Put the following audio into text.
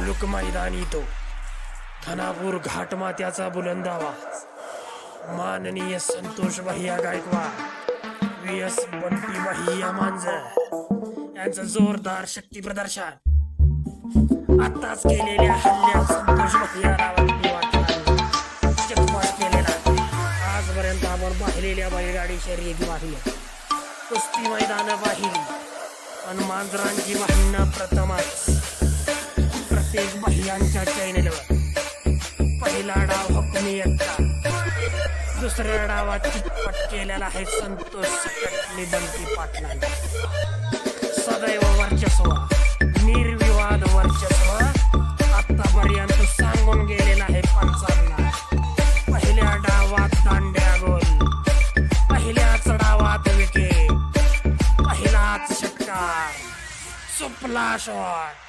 मुलुक मैदानी तो धनापूर घाटमात्याचा बुलंदावा. माननीय संतोष भैया गायकवाड व्ही एस बंटी भैया मांजर यांचं जोरदार शक्ती प्रदर्शन. आताच केलेल्या हल्ल्यात संतोष भैया नावाची चकमक केलेला. आजपर्यंत आपण पाहिलेल्या बैलगाडी शर्यती पाहिल्या कुस्ती मैदानं पाहिली. आणि मांजरांची वाहिना प्रथमच. आहे यांच्या चॅनेलवर पहिला डाव हकुमी दुसऱ्या डावात चितपट केलेला आहे संतोष सकटणी बंटी पाटलांनी. सदैव वर्चस्व निर्विवाद वर्चस्व आतापर्यंत सांगून गेलेला आहे पंचांना. पहिल्या डावात दांड्या गोल पहिल्याच डावात विकेट पहिलाच षटकार. सुपला शॉट